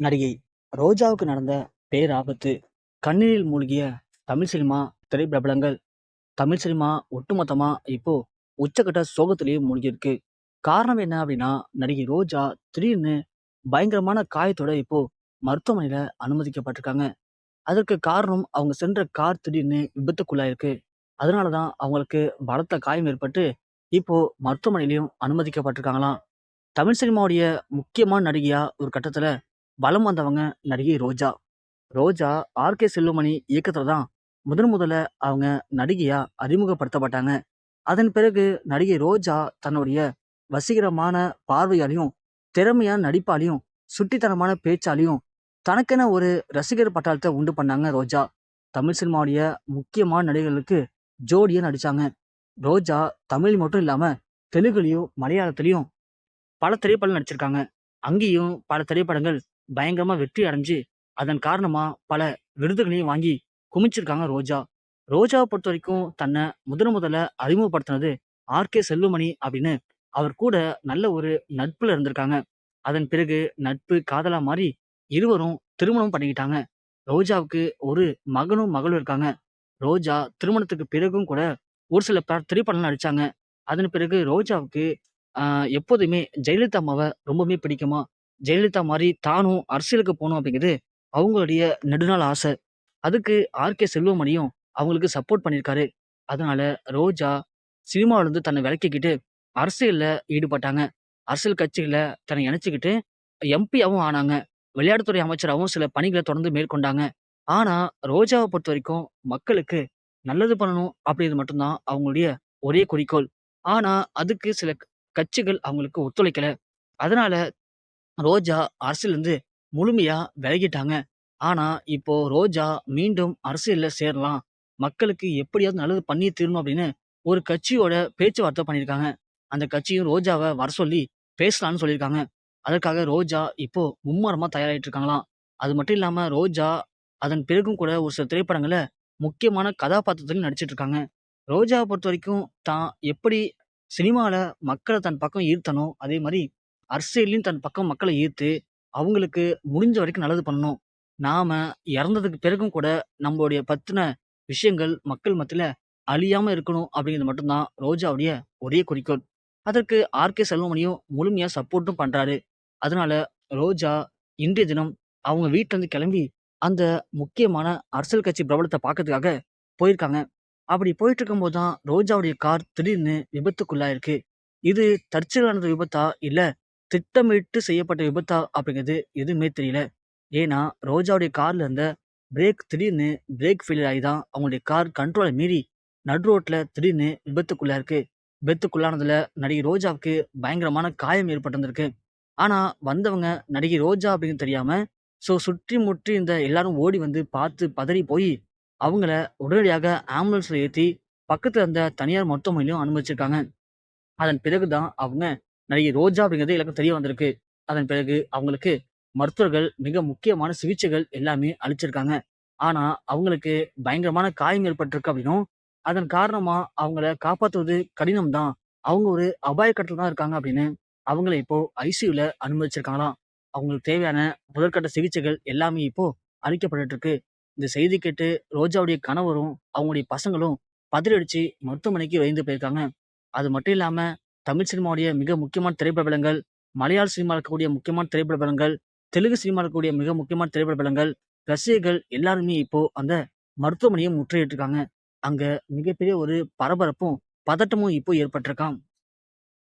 நடிகை ரோஜாவுக்கு நடந்த பேராபத்து கண்ணீரில் மூழ்கிய தமிழ் சினிமா திரைப்பிரபலங்கள். தமிழ் சினிமா ஒட்டுமொத்தமா இப்போ உச்சக்கட்ட சோகத்திலேயே மூழ்கியிருக்கு. காரணம் என்ன அப்படின்னா நடிகை ரோஜா திடீர்னு பயங்கரமான காயத்தோட இப்போ மருத்துவமனையில அனுமதிக்கப்பட்டிருக்காங்க. அதற்கு காரணம் அவங்க சென்ற கார் திடீர்னு விபத்துக்குள்ளாயிருக்கு. அதனாலதான் அவங்களுக்கு பலத்த காயம் ஏற்பட்டு இப்போ மருத்துவமனையிலையும் அனுமதிக்கப்பட்டிருக்காங்களாம். தமிழ் சினிமாவுடைய முக்கியமான நடிகையா ஒரு கட்டத்துல வலம் வந்தவங்க நடிகை ரோஜா. ரோஜா ஆர்கே செல்வமணி இயக்கத்தில் தான் முதன் முதல்ல அவங்க நடிகையாக அறிமுகப்படுத்தப்பட்டாங்க. அதன் பிறகு நடிகை ரோஜா தன்னுடைய வசீகரமான பார்வையாலையும் திறமையான நடிப்பாலையும் சுட்டித்தனமான பேச்சாலையும் தனக்கென ஒரு ரசிகர் பட்டாளத்தை உண்டு பண்ணாங்க ரோஜா. தமிழ் சினிமாவுடைய முக்கியமான நடிகர்களுக்கு ஜோடியாக நடித்தாங்க ரோஜா தமிழ் மட்டும் இல்லாமல் தெலுங்குலையும் மலையாளத்திலையும் பல திரைப்படங்கள் நடிச்சிருக்காங்க. அங்கேயும் பல திரைப்படங்கள் பயங்கரமா வெற்றி அடைஞ்சு அதன் காரணமா பல விருதுகளையும் வாங்கி குமிச்சிருக்காங்க ரோஜா. ரோஜாவை பொறுத்த வரைக்கும் தன்னை முதன் முதல்ல அறிமுகப்படுத்தினது ஆர்கே செல்வமணி அப்படின்னு. அவர் கூட நல்ல ஒரு நட்புல இருந்திருக்காங்க. அதன் பிறகு நட்பு காதலா மாறி இருவரும் திருமணம் பண்ணிக்கிட்டாங்க. ரோஜாவுக்கு ஒரு மகனும் மகளும் இருக்காங்க. ரோஜா திருமணத்துக்கு பிறகும் கூட ஒரு சில பேர் திரைப்படங்கள் நடிச்சாங்க. அதன் பிறகு ரோஜாவுக்கு எப்போதுமே ஜெயலலிதா அம்மாவை ரொம்பவுமே பிடிக்குமா ஜெயலலிதா மாதிரி தானும் அரசியலுக்கு போகணும் அப்படிங்கிறது அவங்களுடைய நெடுநாள் ஆசை. அதுக்கு ஆர்கே செல்வமணியும் அவங்களுக்கு சப்போர்ட் பண்ணியிருக்காரு. அதனால ரோஜா சினிமாவிலேருந்து தன்னை விளக்கிக்கிட்டு அரசியலில் ஈடுபட்டாங்க. அரசியல் கட்சிகளை தன்னை இணைச்சிக்கிட்டு எம்பியாகவும் ஆனாங்க. விளையாட்டுத்துறை அமைச்சராகவும் சில பணிகளை தொடர்ந்து மேற்கொண்டாங்க. ஆனால் ரோஜாவை பொறுத்த வரைக்கும் மக்களுக்கு நல்லது பண்ணணும் அப்படிங்கிறது மட்டும்தான் அவங்களுடைய ஒரே குறிக்கோள். ஆனால் அதுக்கு சில கட்சிகள் அவங்களுக்கு ஒத்துழைக்கலை. அதனால ரோஜா அரசியலிருந்து முழுமையாக விலகிட்டாங்க. ஆனால் இப்போ ரோஜா மீண்டும் அரசியலில் சேரலாம். மக்களுக்கு எப்படியாவது நல்லது பண்ணி தீரணும் அப்படின்னு ஒரு கட்சியோட பேச்சுவார்த்தை பண்ணியிருக்காங்க. அந்த கட்சியும் ரோஜாவை வர சொல்லி பேசலாம்னு சொல்லியிருக்காங்க. அதற்காக ரோஜா இப்போ மும்மரமாக தயாராகிட்டு இருக்காங்களாம் அது மட்டும் இல்லாமல் ரோஜா அதன் பிறகும் கூட ஒரு சில திரைப்படங்களை முக்கியமான கதாபாத்திரத்திலும் நடிச்சிட்டு இருக்காங்க ரோஜாவை பொறுத்த வரைக்கும் தான் எப்படி சினிமாவில் மக்களை தன் பக்கம் ஈர்த்தனோ அதே மாதிரி அரசியல்லையும் தன் பக்கம் மக்களை ஈர்த்து அவங்களுக்கு முடிஞ்ச வரைக்கும் நல்லது பண்ணணும். நாம் இறந்ததுக்கு பிறகும் கூட நம்மளுடைய பற்றின விஷயங்கள் மக்கள் மத்தியில் அழியாமல் இருக்கணும் அப்படிங்கிறது மட்டும்தான் ரோஜாவுடைய ஒரே குறிக்கோள். அதற்கு ஆர்கே செல்வமணியும் முழுமையாக சப்போர்ட்டும் பண்ணுறாரு அதனால ரோஜா இன்றைய தினம் அவங்க வீட்டிலேருந்து இருந்து கிளம்பி அந்த முக்கியமான அரசியல் கட்சி பிரபலத்தை பார்க்கறதுக்காக போயிருக்காங்க. அப்படி போயிட்டு இருக்கும்போது தான் ரோஜாவுடைய கார் திடீர்னு விபத்துக்குள்ளாயிருக்கு. இது தற்செயலானது விபத்தா இல்லை திட்டமிட்டு செய்யப்பட்ட விபத்தா அப்படிங்கிறது எதுவுமே தெரியல. ஏன்னா ரோஜாவுடைய கார்ல இருந்த பிரேக் திடீர்னு பிரேக் ஃபெயிலியர் ஆகி தான் அவங்களுடைய கார் கண்ட்ரோலை மீறி நடு ரோட்ல திடீர்னு விபத்துக்குள்ளா இருக்கு. விபத்துக்குள்ளானதுல நடிகை ரோஜாவுக்கு பயங்கரமான காயம் ஏற்பட்டிருந்திருக்கு. ஆனா வந்தவங்க நடிகை ரோஜா அப்படின்னு தெரியாம ஸோ சுற்றி முற்றி இந்த எல்லாரும் ஓடி வந்து பார்த்து பதறி போய் அவங்கள உடனடியாக ஆம்புலன்ஸில் ஏற்றி பக்கத்தில் இருந்த தனியார் மருத்துவமனையிலும் அனுமதிச்சிருக்காங்க. அதன் பிறகுதான் அவங்க நடிகை ரோஜா அப்படிங்கிறது எல்லாருக்கும் தெரிய வந்திருக்கு. அதன் பிறகு அவங்களுக்கு மருத்துவர்கள் மிக முக்கியமான சிகிச்சைகள் எல்லாமே அளிச்சிருக்காங்க. ஆனா அவங்களுக்கு பயங்கரமான காயம் ஏற்பட்டிருக்கு அப்படின்னும் அதன் காரணமா அவங்கள காப்பாற்றுவது கடினம் தான் அவங்க ஒரு அபாய கட்டத்தில் தான் இருக்காங்க அப்படின்னு அவங்கள இப்போ ஐசியூல அனுமதிச்சிருக்காங்களாம். அவங்களுக்கு தேவையான முதற்கட்ட சிகிச்சைகள் எல்லாமே இப்போ அளிக்கப்பட்டு இருக்கு இந்த செய்தி கேட்டு ரோஜாவுடைய கணவரும் அவங்களுடைய பசங்களும் பதறடிச்சு மருத்துவமனைக்கு வைந்து போயிருக்காங்க. அது மட்டும் இல்லாம தமிழ் சினிமாவுடைய மிக முக்கியமான திரைப்பிரபலங்கள் மலையாள சினிமா இருக்கக்கூடிய முக்கியமான திரைப்பட திரைப்பிரபலங்கள் தெலுங்கு சினிமா இருக்கக்கூடிய மிக முக்கியமான திரைப்பட படங்கள் ரசிகர்கள் எல்லாருமே இப்போ அந்த மருத்துவமனையை முற்றுகையிட்டிருக்காங்க. அங்க மிகப்பெரிய ஒரு பரபரப்பும் பதட்டமும் இப்போ ஏற்பட்டிருக்காம்.